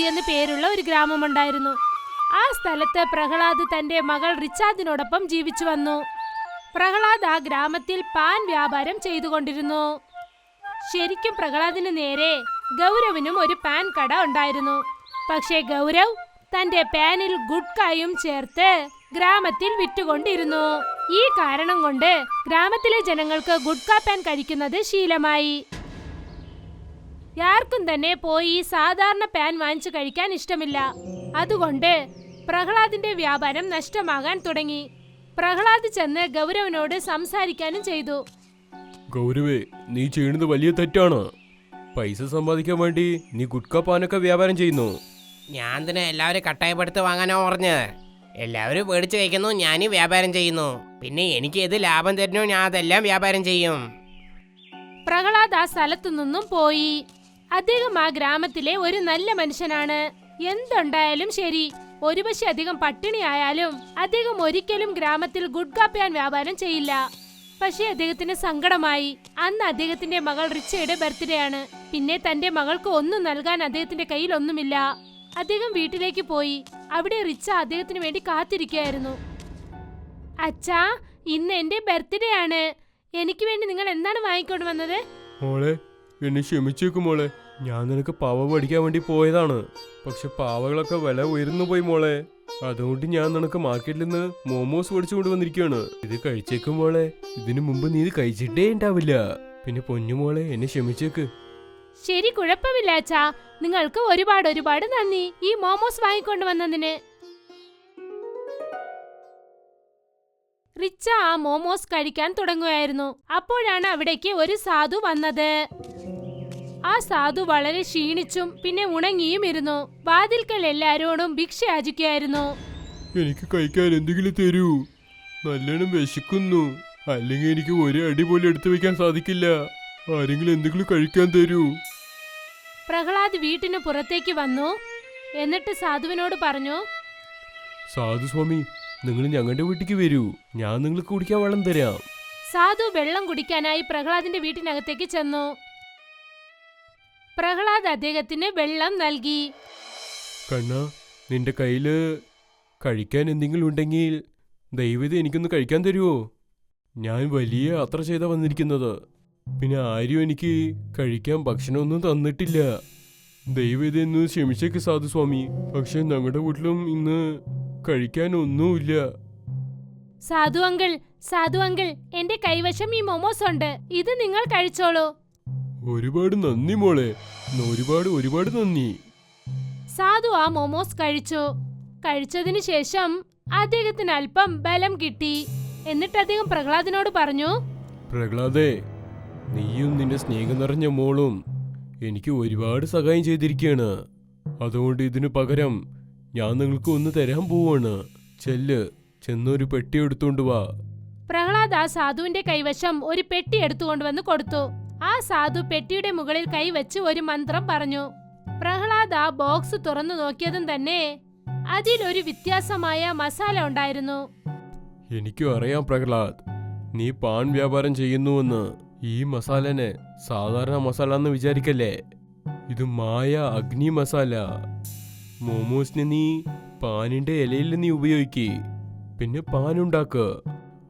ഗൗരി എന്ന് പേരുള്ള ഒരു ഗ്രാമമുണ്ടായിരുന്നു. ആ സ്ഥലത്ത് പ്രഹ്ലാദ് തന്റെ മകൾ റിച്ചാദിനോടൊപ്പം ജീവിച്ചു വന്നു. പ്രഹ്ലാദ് ആ ഗ്രാമത്തിൽ പാൻ വ്യാപാരം ചെയ്തുകൊണ്ടിരുന്നു. ശരിക്കും പ്രഹ്ലാദിന് നേരെ ഗൗരവിനും ഒരു പാൻ കട ഉണ്ടായിരുന്നു. പക്ഷേ ഗൗരവ് തന്റെ പാനിൽ ഗുഡ്കായും ചേർത്ത് ഗ്രാമത്തിൽ വിറ്റുകൊണ്ടിരുന്നു. ഈ കാരണം കൊണ്ട് ഗ്രാമത്തിലെ ജനങ്ങൾക്ക് ഗുഡ്ക പാൻ കഴിക്കുന്നത് ശീലമായി. ആർക്കും തന്നെ പോയി സാധാരണ പാൻ വാങ്ങിച്ചു കഴിക്കാൻ ഇഷ്ടമില്ല. അതുകൊണ്ട് പ്രഹ്ലാദിന്റെ വ്യാപാരം നഷ്ടമാകാൻ തുടങ്ങി. പ്രഹ്ലാദ് ചെന്ന് ഗൗരവനോട് സംസാരിക്കാനും ചെയ്തു. ഗൗരവേ നീ ചെയ്യുന്നത് വലിയ തെറ്റാണ്. പൈസ സമ്പാദിക്കാൻ വേണ്ടി നീ ഗുഡ്ക പാനൊക്കെ വ്യാപാരം ചെയ്യുന്നു. ഞാൻ തന്നെ എല്ലാവരും കട്ടായപ്പെടുത്ത് വാങ്ങാനോ പറഞ്ഞത്. എല്ലാവരും പേടിച്ച് കഴിക്കുന്നു ഞാനും വ്യാപാരം ചെയ്യുന്നു. പിന്നെ എനിക്ക് ഏത് ലാഭം തരുന്നു ഞാൻ അതെല്ലാം വ്യാപാരം ചെയ്യും. പ്രഹ്ലാദ് ആ സ്ഥലത്തു നിന്നും പോയി. അദ്ദേഹം ആ ഗ്രാമത്തിലെ ഒരു നല്ല മനുഷ്യനാണ്. എന്തുണ്ടായാലും ശരി. ഒരുപക്ഷെ അധികം പട്ടിണിയായാലും അദ്ദേഹം ഒരിക്കലും ഗ്രാമത്തിൽ ഗുഡ്ക പാൻ വ്യാപാരം ചെയ്യില്ല. പക്ഷേ അദ്ദേഹത്തിന് സങ്കടമായി. അന്ന് അദ്ദേഹത്തിന്റെ മകൾ റിച്ചയുടെ ബർത്ത്ഡേ ആണ്. പിന്നെ തന്റെ മകൾക്ക് ഒന്നും നൽകാൻ അദ്ദേഹത്തിന്റെ കയ്യിൽ ഒന്നുമില്ല. അദ്ദേഹം വീട്ടിലേക്ക് പോയി. അവിടെ റിച്ച അദ്ദേഹത്തിന് വേണ്ടി കാത്തിരിക്കുകയായിരുന്നു. അച്ഛാ ഇന്ന് എന്റെ ബർത്ത്ഡേ ആണ്. എനിക്ക് വേണ്ടി നിങ്ങൾ എന്താണ് വാങ്ങിക്കൊണ്ട് വന്നത്? എന്നെ ക്ഷമിച്ചേക്കും മോളെ. ഞാൻ നിനക്ക് പാവ പഠിക്കാൻ വേണ്ടി പോയതാണ്. പക്ഷെ പാവകളൊക്കെ വില ഉയർന്നു പോയി മോളെ. അതുകൊണ്ട് ഞാൻ നിനക്ക് മാർക്കറ്റിൽ നിന്ന് മോമോസ് പഠിച്ചു കൊണ്ടുവന്നിരിക്കുകയാണ്. ഇത് കഴിച്ചേക്കും മോളെ. ഇതിനു മുമ്പ് നീ ഇത് കഴിച്ചിട്ടേ ഉണ്ടാവില്ല. പിന്നെ പൊന്നു മോളെ എന്നെ ക്ഷമിച്ചേക്ക്. ശരി കുഴപ്പമില്ല അച്ഛാ. നിങ്ങൾക്ക് ഒരുപാട് ഒരുപാട് നന്ദി ഈ മോമോസ് വാങ്ങിക്കൊണ്ട് വന്നതിന്. റിച്ച ആ മോമോസ് കഴിക്കാൻ തുടങ്ങുകയായിരുന്നു. അപ്പോഴാണ് അവിടേക്ക് ഒരു സാധു വന്നത്. ആ സാധു വളരെ ക്ഷീണിച്ചും പിന്നെ ഉണങ്ങിയും ഇരുന്നു. വാതിൽക്കൽ എല്ലാരോടും ഭിക്ഷ യാചിക്കുകയായിരുന്നു എനിക്ക് കഴിക്കാൻ എന്തെങ്കിലും തരൂ. നല്ലോണം വിശക്കുന്നു. അല്ലെങ്കിൽ എനിക്ക് ഒരു അടി പോലും എടുത്തു വെക്കാൻ സാധിക്കില്ല. ആരെങ്കിലും എന്തെങ്കിലും കഴിക്കാൻ തരൂ. പ്രഹ്ലാദ് വീട്ടിന് പുറത്തേക്ക് വന്നു. എന്നിട്ട് സാധുവിനോട് പറഞ്ഞു സാധു സ്വാമി നിങ്ങൾ ഞങ്ങളുടെ വീട്ടിലേക്ക് വരൂ. ഞാൻ നിങ്ങൾക്ക് കുടിക്കാൻ വെള്ളം തരാം. സാധു വെള്ളം കുടിക്കാനായി പ്രഹ്ലാദിന്റെ വീട്ടിനകത്തേക്ക് ചെന്നു. പ്രഹ്ലാദ് അദ്ദേഹത്തിന് വെള്ളം നൽകി. കണ്ണ നിന്റെ കയ്യിൽ കഴിക്കാൻ എന്തെങ്കിലും ഉണ്ടെങ്കിൽ ദൈവത് എനിക്കൊന്ന് കഴിക്കാൻ തരുമോ ഞാൻ വലിയ യാത്ര ചെയ്താ വന്നിരിക്കുന്നത്. പിന്നെ ആരും എനിക്ക് കഴിക്കാൻ ഭക്ഷണമൊന്നും തന്നിട്ടില്ല. ദൈവം എന്ന് ക്ഷമിച്ചേക്ക് സാധു സ്വാമി. പക്ഷെ ഞങ്ങളുടെ വീട്ടിലും ഇന്ന് കഴിക്കാൻ ഒന്നുമില്ല സാധു അങ്കിൾ സാധു അങ്കിൾ എന്റെ കൈവശം ഈ മൊമോസ് ഉണ്ട്. ഇത് നിങ്ങൾ കഴിച്ചോളൂ. ഒരുപാട് നന്ദി മോളെ. ഒരുപാട് ഒരുപാട് നന്ദി. സാധു ആ മോമോസ് കഴിച്ചു? കഴിച്ചതിന് ശേഷം അദ്ദേഹത്തിന് അല്പം ബലം കിട്ടി. എന്നിട്ട് അദ്ദേഹം പ്രഹ്ലാദിനോട് പറഞ്ഞു പ്രഹ്ലാദേ നീയും നിന്റെ സ്നേഹം നിറഞ്ഞ മോളും എനിക്ക് ഒരുപാട് സഹായം ചെയ്തിരിക്കുകയാണ് അതുകൊണ്ട് ഇതിനു പകരം ഞാൻ നിങ്ങൾക്ക് ഒന്ന് തരാൻ പോവാണ്. ചെല്ല് ചെന്നൊരു പെട്ടി എടുത്തുകൊണ്ട് വാ. പ്രഹ്ലാദ് ആ സാധുവിന്റെ കൈവശം ഒരു പെട്ടി എടുത്തുകൊണ്ടുവന്ന് കൊടുത്തു. ആ സാധു പെട്ടിയുടെ മുകളിൽ കൈവച്ച് ഒരു മന്ത്രം പറഞ്ഞു. പ്രഹ്ലാദ് ആ ബോക്സ് തുറന്നു നോക്കിയതും തന്നെ അതിലൊരു വ്യത്യാസമായ മസാല ഉണ്ടായിരുന്നു. എനിക്കും അറിയാം പ്രഹ്ലാദ്. നീ പാൻ വ്യാപാരം ചെയ്യുന്നുവെന്ന് ഈ മസാലനെ സാധാരണ മസാല എന്ന് വിചാരിക്കല്ലേ? ഇത് മായ അഗ്നി മസാല. മോമോസിന് നീ പാനിന്റെ ഇലയിൽ നീ ഉപയോഗിക്ക്. പിന്നെ പാൻ ഉണ്ടാക്ക്.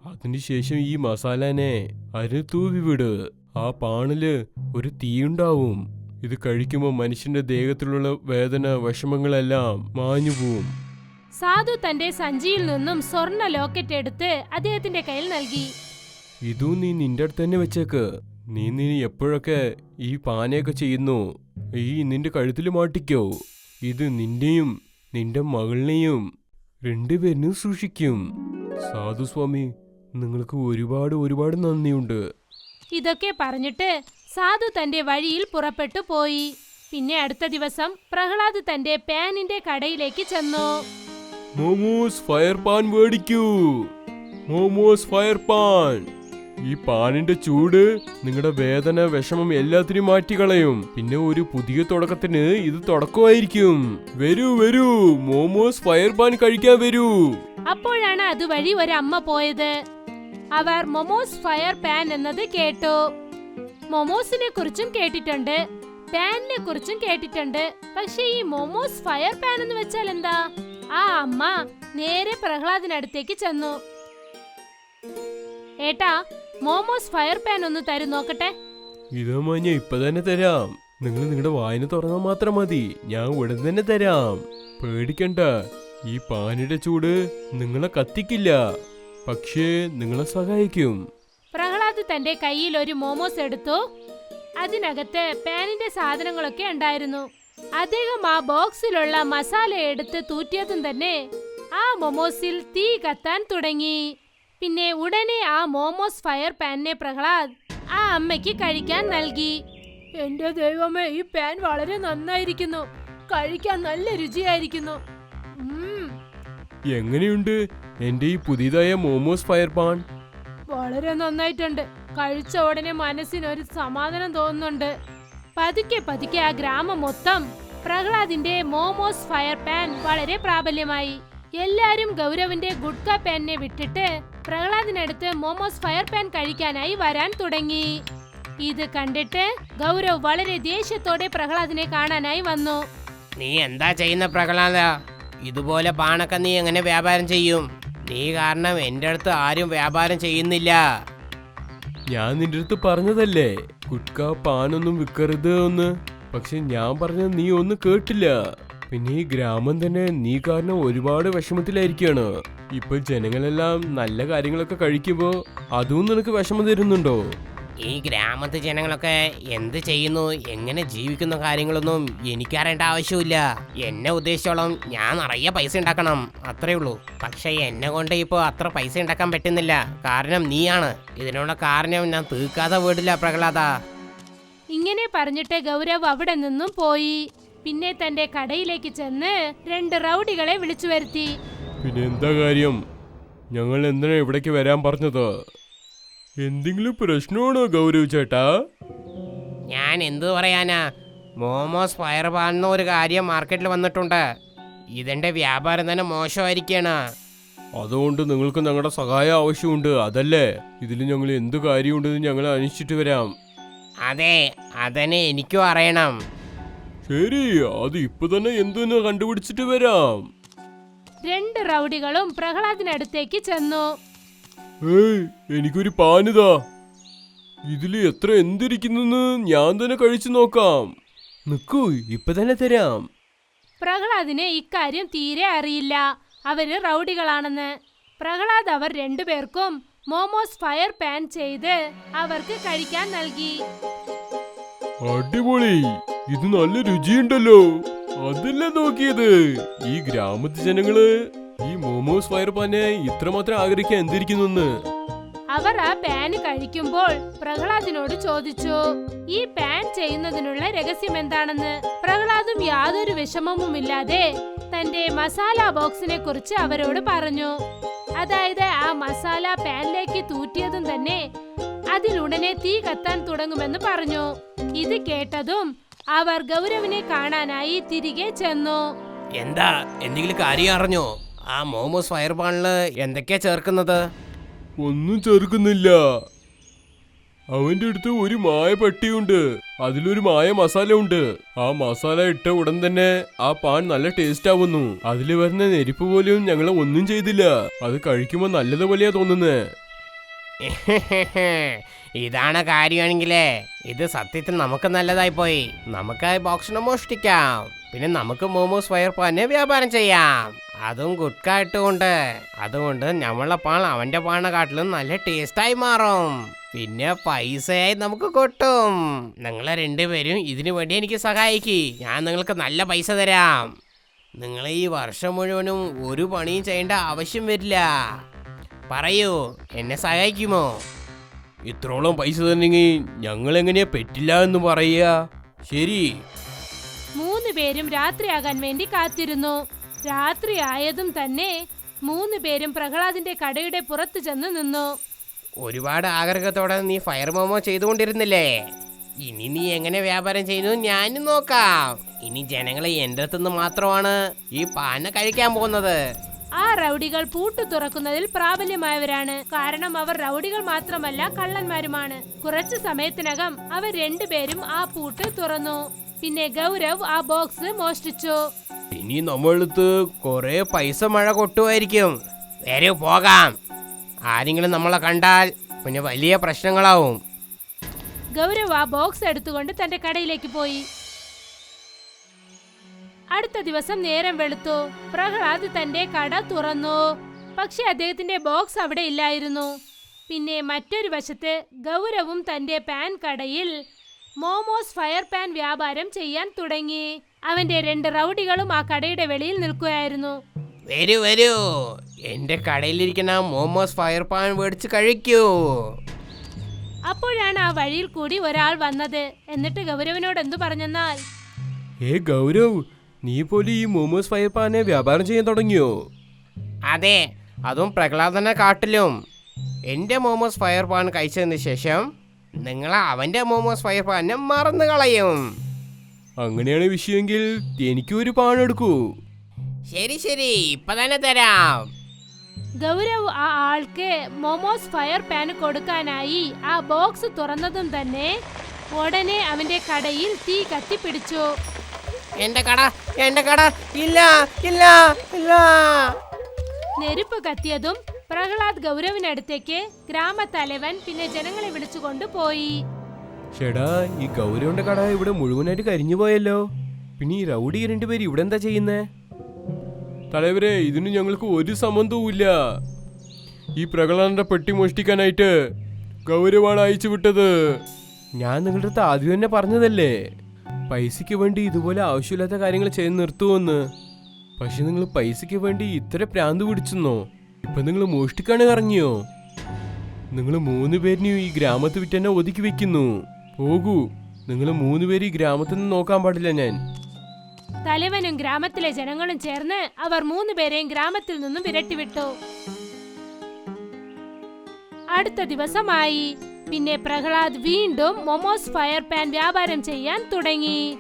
അതിനുശേഷം ഈ മസാലനെ അരി തൂവി വിട്. ആ പാണിൽ ഒരു തീയുണ്ടാവും. ഇത് കഴിക്കുമ്പോൾ മനുഷ്യന്റെ ദേഹത്തിലുള്ള വേദന വിഷമങ്ങളെല്ലാം മാഞ്ഞു പോവും. സാധു തന്റെ സഞ്ചിയിൽ നിന്നും സ്വർണ ലോക്കറ്റ് എടുത്ത് അദ്ദേഹത്തിന്റെ കയ്യിൽ നൽകി. ഇതും നീ നിന്റെ അടുത്ത് തന്നെ വെച്ചേക്ക്. നീ നീ എപ്പോഴൊക്കെ ഈ പാനയൊക്കെ ചെയ്യുന്നു ഈ നിന്റെ കഴുത്തിൽ മാട്ടിക്കോ ഇത് നിന്റെയും നിന്റെ മകളിനെയും രണ്ടുപേരിനും സൂക്ഷിക്കും. സാധു സ്വാമി നിങ്ങൾക്ക് ഒരുപാട് ഒരുപാട് നന്ദിയുണ്ട്. ഇതൊക്കെ പറഞ്ഞിട്ട് സാധു തന്റെ വഴിയിൽ പുറപ്പെട്ടു പോയി. പിന്നെ അടുത്ത ദിവസം പ്രഹ്ലാദ് തന്റെ പാനിന്റെ കടയിലേക്ക് ചെന്നു. മോമോസ് ഫയർ പാൻ മേടിക്കൂ. Momos fire pan. ഈ പാനിന്റെ ചൂട് നിങ്ങളുടെ വേദന വിഷമം എല്ലാത്തിനും മാറ്റിക്കളയും. പിന്നെ ഒരു പുതിയ തുടക്കത്തിന് ഇത് തുടക്കമായിരിക്കും. വരൂ വരൂ. മോമോസ് ഫയർ പാൻ കഴിക്കാൻ വരൂ. അപ്പോഴാണ് അതുവഴി ഒരു അമ്മ പോയത്. അവർ മൊമോസ് ഫയർ പാൻ എന്നത് കേട്ടു. മൊമോസിനെ കുറിച്ചും കേട്ടിട്ടുണ്ട്. പാനിനെ കുറിച്ചും കേട്ടിട്ടുണ്ട്. പക്ഷെ ഈ മൊമോസ് ഫയർ പാൻ എന്ന് വെച്ചാൽ എന്താ? ആ അമ്മ നേരെ പ്രഹ്ലാദിനടുത്തേക്ക് ചെന്നു. ഏട്ടാ മോമോസ് ഫയർ പാൻ ഒന്ന് തരും നോക്കട്ടെ. ഇതാ മാഞ്ഞ ഇപ്പൊ തന്നെ തരാം. നിങ്ങൾ നിങ്ങളുടെ വായന തുറന്നാൽ മാത്രം മതി. ഞാൻ ഉടൻ തന്നെ തരാം. പേടിക്കണ്ട. ഈ പാനിയുടെ ചൂട് നിങ്ങളെ കത്തിക്കില്ല. പക്ഷേ നിങ്ങളെ സഹായിക്കും. പ്രഹ്ലാദ് തന്റെ കയ്യിൽ ഒരു മോമോസ് എടുത്തു. അതിനകത്ത് പാനിന്റെ സാധനങ്ങളൊക്കെ ഉണ്ടായിരുന്നു. അദ്ദേഹം ആ ബോക്സിലുള്ള മസാല എടുത്ത് തൂറ്റിയതും തന്നെ ആ മോമോസിൽ തീ കത്താൻ തുടങ്ങി. പിന്നെ ഉടനെ ആ മോമോസ് ഫയർ പാനിനെ പ്രഹ്ലാദ് ആ അമ്മയ്ക്ക് കഴിക്കാൻ നൽകി. എന്റെ ദൈവമേ ഈ പാൻ വളരെ നന്നായിരിക്കുന്നു. കഴിക്കാൻ നല്ല രുചിയായിരിക്കുന്നു. ഉം, എങ്ങനെയുണ്ട്? എന്റെ ഈ പുതിയതായ മോമോസ് ഫയർ പാൻ വളരെ നന്നായിട്ടുണ്ട്. കഴിച്ച ഉടനെ മനസ്സിന് ഒരു സമാധാനം തോന്നുന്നുണ്ട്. പതുക്കെ പതുക്കെ ആ ഗ്രാമം മൊത്തം പ്രഹ്ലാദിന്റെ മോമോസ് ഫയർ പാൻ വളരെ പ്രാബല്യമായി. എല്ലാരും ഗൗരവിന്റെ ഗുഡ്ക പാനിനെ വിട്ടിട്ട് പ്രഹ്ലാദിനടുത്ത് മോമോസ് ഫയർ പാൻ കഴിക്കാനായി വരാൻ തുടങ്ങി. ഇത് കണ്ടിട്ട് ഗൗരവ് വളരെ ദേഷ്യത്തോടെ പ്രഹ്ലാദിനെ കാണാനായി വന്നു. നീ എന്താ ചെയ്യുന്ന പ്രഹ്ലാദ? ഇതുപോലെ പാണൊക്കെ നീ എങ്ങനെ വ്യാപാരം ചെയ്യും? നീ കാരണം എന്റെ അടുത്ത് ആരും വ്യാപാരം ചെയ്യുന്നില്ല. ഞാൻ നിന്റെ അടുത്ത് പറഞ്ഞതല്ലേ? കുട്ക പാനൊന്നും വിൽക്കരുത് ഒന്ന് പക്ഷെ ഞാൻ പറഞ്ഞ നീ ഒന്നും കേട്ടില്ല. പിന്നെ ഈ ഗ്രാമം തന്നെ നീ കാരണം ഒരുപാട് വിഷമത്തിലായിരിക്കാണ്. ഇപ്പൊ ജനങ്ങളെല്ലാം നല്ല കാര്യങ്ങളൊക്കെ കഴിക്കുമ്പോ അതും നിനക്ക് വിഷമം തരുന്നുണ്ടോ? ഈ ഗ്രാമത്തെ ജനങ്ങളൊക്കെ എന്ത് ചെയ്യുന്നു എങ്ങനെ ജീവിക്കുന്ന കാര്യങ്ങളൊന്നും എനിക്കറിയേണ്ട ആവശ്യമില്ല. എന്നെ ഉദ്ദേശിച്ചോളം ഞാൻ നിറയെ പൈസ ഉണ്ടാക്കണം അത്രേ ഉള്ളൂ. പക്ഷേ എന്നെ കൊണ്ട് ഇപ്പോൾ അത്ര പൈസ ഉണ്ടാക്കാൻ പറ്റുന്നില്ല. കാരണം നീയാണ്. ഇതിനുള്ള കാരണം ഞാൻ തീർക്കാതെ വീടില്ല പ്രഹ്ലാദ. ഇങ്ങനെ പറഞ്ഞിട്ട് ഗൗരവ് അവിടെ നിന്നും പോയി. പിന്നെ തന്റെ കടയിലേക്ക് ചെന്ന് രണ്ട് റൗഡികളെ വിളിച്ചു വരുത്തി. പിന്നെ എന്താ കാര്യം? ഞങ്ങൾ എന്തിനാ ഇവിടേക്ക് വരാൻ പറഞ്ഞത്? എന്തെങ്കിലും പ്രശ്നമാണോ ഗൗരവ് ചേട്ടാ? ഞാൻ എന്തു പറയാനാ? മോമോസ് ഫയർ പാടുന്ന ഒരു കാര്യം മാർക്കറ്റിൽ വന്നിട്ടുണ്ട്. ഇതെന്റെ വ്യാപാരം തന്നെ മോശമായിരിക്കാണ്. അതുകൊണ്ട് നിങ്ങൾക്ക് ഞങ്ങളുടെ സഹായം ആവശ്യമുണ്ട് അതല്ലേ? ഇതിൽ ഞങ്ങൾ എന്ത് കാര്യമുണ്ടെന്ന് ഞങ്ങൾ അന്വേഷിച്ചിട്ട് വരാം. അതെ അതന്നെ എനിക്കും അറിയണം. ശരി അത് ഇപ്പൊ തന്നെ എന്തെന്ന് കണ്ടുപിടിച്ചിട്ട് വരാം. രണ്ട് റൗഡികളും പ്രഹ്ലാദിനടുത്തേക്ക് ചെന്നു. ഏയ് എനിക്കൊരു പാനിതാ. ഇതിൽ എത്ര എന്തിരിക്കുന്നെന്ന് ഞാൻ തന്നെ കഴിച്ചു നോക്കാം. നിക്കൂ ഇപ്പൊ തന്നെ തരാം. പ്രഹ്ലാദിന് ഇക്കാര്യം തീരെ അറിയില്ല. അവർ റൗഡികളാണെന്ന്. പ്രഹ്ലാദ് അവർ രണ്ടുപേർക്കും മോമോസ് ഫയർ പാൻ ചെയ്ത് അവർക്ക് കഴിക്കാൻ നൽകി. അടിപൊളി. ഇത് നല്ല രുചിയുണ്ടല്ലോ. അതല്ല നോക്കിയത്? ഈ ഗ്രാമത്തിൽ ജനങ്ങൾ ഈ മോമോസ് ഫയർ പാനെ ഇത്രമാത്രം ആഗ്രഹിക്കാൻ എന്തിരിക്കുന്നു അവർ ആ പാൻ കഴിക്കുമ്പോൾ പ്രഹ്ലാദിനോട് ചോദിച്ചു ഈ പാൻ ചെയ്യുന്നതിനുള്ള രഹസ്യം എന്താണെന്ന്? പ്രഹ്ലാദും യാതൊരു വിഷമവുമില്ലാതെ തന്റെ മസാല ബോക്സിനെ കുറിച്ച് അവരോട് പറഞ്ഞു. അതായത് ആ മസാല പാനിലേക്ക് തൂറ്റിയതും തന്നെ അതിലുടനെ തീ കത്താൻ തുടങ്ങുമെന്ന് പറഞ്ഞു. ഇത് കേട്ടതും അവർ ഗൗരവിനെ കാണാനായി തിരികെ ചെന്നു. എന്താ? എന്തെങ്കിലും കാര്യം അറിഞ്ഞോ? ആ മോമോസ് ഫയർ പാണിൽ എന്തൊക്കെയാ ചേർക്കുന്നത്? ഒന്നും ചേർക്കുന്നില്ല. അവന്റെ അടുത്ത് ഒരു മായ പെട്ടിയുണ്ട്. അതിലൊരു മായ മസാല ഉണ്ട്. ആ മസാല ഇട്ട ഉടൻ തന്നെ ആ പാൻ നല്ല ടേസ്റ്റ് ആവുന്നു. അതിൽ വരുന്ന നെരിപ്പ് പോലും ഞങ്ങൾ ഒന്നും ചെയ്തില്ല. അത് കഴിക്കുമ്പോൾ നല്ലതുപോലെയാ തോന്നുന്നേ. ഇതാണ് കാര്യമാണെങ്കിലേ. ഇത് സത്യത്തിൽ നമുക്ക് നല്ലതായി പോയി. നമുക്ക് ഭക്ഷണം ബോക്സിനെ മോഷ്ടിക്കാം. പിന്നെ നമുക്ക് മോമോസ് ഫയർ പാനെ വ്യാപാരം ചെയ്യാം. അതും ഗുഡ്ക ഇട്ടുകൊണ്ട്. അതുകൊണ്ട് നമ്മളെ അവന്റെ പാണ കാട്ടിലും നല്ല ടേസ്റ്റായി മാറും. പിന്നെ പൈസയായി നമുക്ക് കൊട്ടും. നിങ്ങളെ രണ്ടുപേരും ഇതിനു വേണ്ടി എനിക്ക് സഹായിക്കി. ഞാൻ നിങ്ങൾക്ക് നല്ല പൈസ തരാം. നിങ്ങൾ ഈ വർഷം മുഴുവനും ഒരു പണിയും ചെയ്യേണ്ട ആവശ്യം വരില്ല. പറയൂ എന്നെ സഹായിക്കുമോ? ഇത്രോളം പൈസ തന്നെങ്കിൽ ഞങ്ങൾ എങ്ങനെയാ പറ്റില്ല എന്ന് പറയുക? ശരി. മൂന്ന് പേരും രാത്രിയാകാൻ വേണ്ടി കാത്തിരുന്നു. രാത്രി ആയതും തന്നെ മൂന്ന് പേരും പ്രഹ്ലാദിന്റെ കടയുടെ പുറത്ത് ചെന്ന് നിന്നു. ഒരുപാട് ആഗ്രഹത്തോടെ നീ ഫയർ മോമോ ചെയ്തുകൊണ്ടിരുന്നില്ലേ? ഇനി നീ എങ്ങനെ വ്യാപാരം ചെയ്യുന്നു ഞാനും നോക്കാം. ഇനി ജനങ്ങളെ എന്റെ അടുത്തുനിന്ന് മാത്രമാണ് ഈ പാന കഴിക്കാൻ പോകുന്നത്. ആ റൗഡികൾ പൂട്ടു തുറക്കുന്നതിൽ പ്രാബല്യമായവരാണ്. കാരണം അവർ റൗഡികൾ മാത്രമല്ല കള്ളന്മാരുമാണ്. കുറച്ചു സമയത്തിനകം അവർ രണ്ടുപേരും ആ പൂട്ട് തുറന്നു. പിന്നെ ഗൗരവ് ആ ബോക്സ് മോഷ്ടിച്ചു. ഇനി നമ്മളടുത്ത് കൊറേ പൈസ മഴ കൊട്ടുമായിരിക്കും. വരൂ പോകാം. ആരെങ്കിലും നമ്മളെ കണ്ടാൽ പിന്നെ വലിയ പ്രശ്നങ്ങളാവും. ഗൗരവ് ആ ബോക്സ് എടുത്തുകൊണ്ട് തന്റെ കടയിലേക്ക് പോയി. അടുത്ത ദിവസം നേരം വെളുത്തു. പ്രഹ്ലാദ് തന്റെ കട തുറന്നു. പക്ഷെ അദ്ദേഹത്തിന്റെ ബോക്സ് അവിടെ ഇല്ലായിരുന്നു. പിന്നെ മറ്റൊരു വശത്ത് ഗൗരവും തന്റെ പാൻ കടയിൽ മോമോസ് ഫയർ പാൻ വ്യാപാരം ചെയ്യാൻ തുടങ്ങി. അവന്റെ രണ്ട് റൗഡികളും ആ കടയുടെ വെളിയിൽ നിൽക്കുകയായിരുന്നു. വരൂ വരൂ. എന്റെ കടയിലിരിക്കുന്ന മോമോസ് ഫയർ പാൻ മേടിച്ച് കഴിക്കൂ. അപ്പോഴാണ് ആ വഴിയിൽ കൂടി ഒരാൾ വന്നത്. എന്നിട്ട് ഗൗരവനോട് എന്തു പറഞ്ഞെന്നാൽ? ഏ ഗൗരവ് നീ പോലും ഈ മോമോസ് ഫയർ പാനെ വ്യാപാരം ചെയ്യാൻ തുടങ്ങിയോ? അതെ അതും പ്രഹ്ലാദനെ കാട്ടിലും. എന്റെ മോമോസ് ഫയർ പാൻ കഴിച്ചതിന് ശേഷം നിങ്ങൾ അവന്റെ മോമോസ് ഫയർ പാനെ മറന്നു കളയും. അങ്ങനെയാണ് വിഷയമെങ്കിൽ എനിക്കും ഒരു പാൻ എടുക്കൂ ശരി ശരി. ഇപ്പൊ തന്നെ തരാം. ഗൗരവ് ആ ആൾക്ക് മോമോസ് ഫയർ പാൻ കൊടുക്കാനായി ആ ബോക്സ് തുറന്നതും തന്നെ ഉടനെ അവന്റെ കടയിൽ തീ കത്തിപ്പിടിച്ചു. എന്റെ കട എന്റെ കട. ഇല്ല ഇല്ല ഇല്ല. നെരുപ്പ് കത്തിയതും പ്രഹ്ലാദ് ഗൗരവിനടുത്തേക്ക് ഗ്രാമത്തലവൻ പിന്നെ ജനങ്ങളെ വിളിച്ചുകൊണ്ട് പോയി. ഷെടാ ഈ ഗൗരവന്റെ കട ഇവിടെ മുഴുവനായിട്ട് കരിഞ്ഞു പോയല്ലോ. പിന്നെ ഈ റൗഡി രണ്ടുപേര് ഇവിടെ എന്താ ചെയ്യുന്നേ? തലവരെ ഇതിന് ഞങ്ങൾക്ക് ഒരു സംബന്ധവും ഈ പ്രഹ്ലാദന്റെ പെട്ടി മോഷ്ടിക്കാനായിട്ട് ഗൗരവാണ് അയച്ചു വിട്ടത്. ഞാൻ നിങ്ങളുടെ അടുത്ത് ആദ്യം തന്നെ പറഞ്ഞതല്ലേ? പൈസയ്ക്ക് വേണ്ടി ഇതുപോലെ ആവശ്യമില്ലാത്ത കാര്യങ്ങൾ ചെയ്ത് നിർത്തുമെന്ന് പക്ഷെ നിങ്ങൾ പൈസയ്ക്ക് വേണ്ടി ഇത്ര പ്രാന്ത് പിടിച്ചെന്നോ? ഇപ്പൊ നിങ്ങൾ മോഷ്ടിക്കാണ് ഇറങ്ങിയോ? നിങ്ങൾ മൂന്ന് പേരിനെയും ഈ ഗ്രാമത്ത് വിറ്റ് തന്നെ ഒതുക്കി വെക്കുന്നു. പോകൂ. നിങ്ങൾ മൂന്ന് പേര് ഈ ഗ്രാമത്തിൽ നിന്ന് നോക്കാൻ പാടില്ല ഞാൻ. തലവനും ഗ്രാമത്തിലെ ജനങ്ങളും ചേർന്ന് അവർ മൂന്ന് പേരെയും ഗ്രാമത്തിൽ നിന്നും വിരട്ടിവിട്ടു അടുത്ത ദിവസമായി. പിന്നെ പ്രഹ്ലാദ് വീണ്ടും മൊമോസ് ഫയർ പാൻ വ്യാപാരം ചെയ്യാൻ തുടങ്ങി.